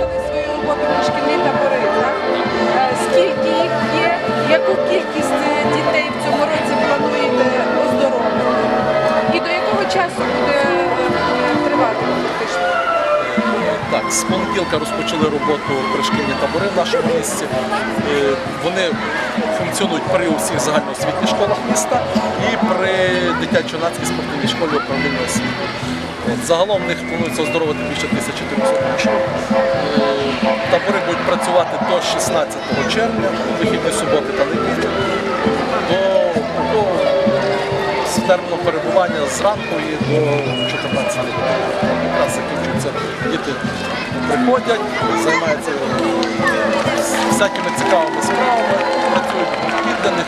почали свою роботу на шкільних таборинах. Е, скільки їх є, яку кількість е, дітей в цьому році плануєте оздоровити? І до якого часу буде е, тривати фактично? Так, з понеділка розпочали роботу пришкільні табори в нашому місці. Вони функціонують при усіх загальноосвітніх школах міста і при дитячо-нацькій спортивній школі управління освіти. Загалом в них планується оздоровити більше 1400 учнів. Працювати до 16 червня, вихідні суботи та неділі. До, до терміну перебування зранку і до 14 години. Якраз закінчується. Діти приходять, займаються всякими цікавими справами, працюють в підданих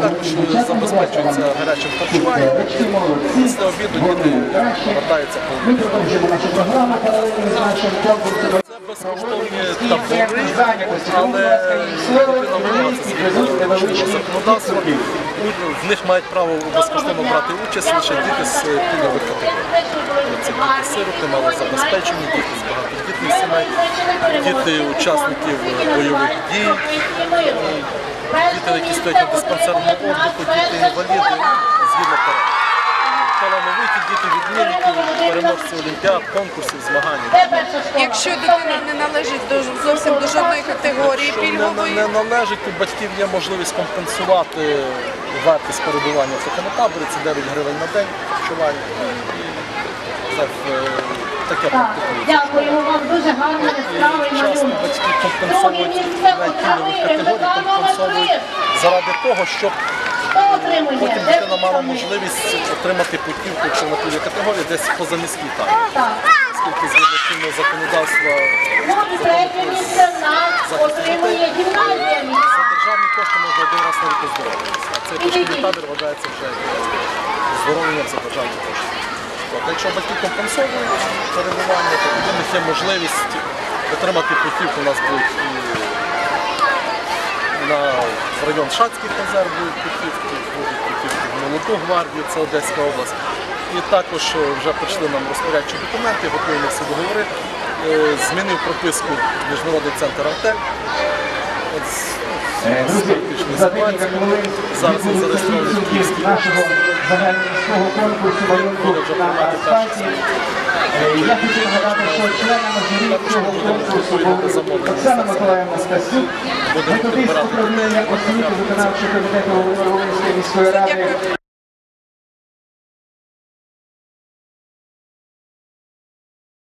також забезпечується гарячим харчуванням. Після обіду діти вертаються по Безкоштовні табори, але потрібно законодавства. В них мають право безкоштовно брати участь лише діти з пільгових категорій. Це діти сироти, малозабезпечені, діти з багатодітних сімей, діти учасників бойових дій, діти, які стоять на диспансерному обліку, діти інваліди. Талановиті діти відмінники, переможці олімпіад, конкурсів, змагань. Якщо дитина не належить до зовсім до жодної категорії Якщо не, пільгової, не належить, у батьків є можливість компенсувати вартість перебування в такому таборі, це 9 гривень на день харчування. І так, е, таке практикується. дякуємо вам дуже гарно яскравий Часто малюнок. батьки Друге компенсовують місце навіть пільгових таборі категорій, Михайло компенсовують Василь. заради того, щоб Хто отримує? потім дитина мала можливість отримати путівку, якщо на пільговій категорії, десь позаміський табір. Так. Оскільки згідно чинного законодавства отримує гімназія За державні кошти можна один раз на рік оздоровитися. А цей пішкільний табір вважається вже оздоровленням за державні кошти. Якщо батьки компенсовують перебування, то в них є можливість отримати путівку. У нас будуть і на район Шацький резерв будуть путівки, будуть Молоду гвардію, це Одеська область. І також е, вже прийшли нам розпорядчі документи, готуємо всі договори. Е, Змінив прописку Міжнародний центр Артель. Е, Зараз він зареєстрований в Київській. Е, Я хочу нагадати, що членами журі цього конкурсу були Оксана Миколаївна Стасюк, методист управління освіти виконавчого комітету Волинської міської ради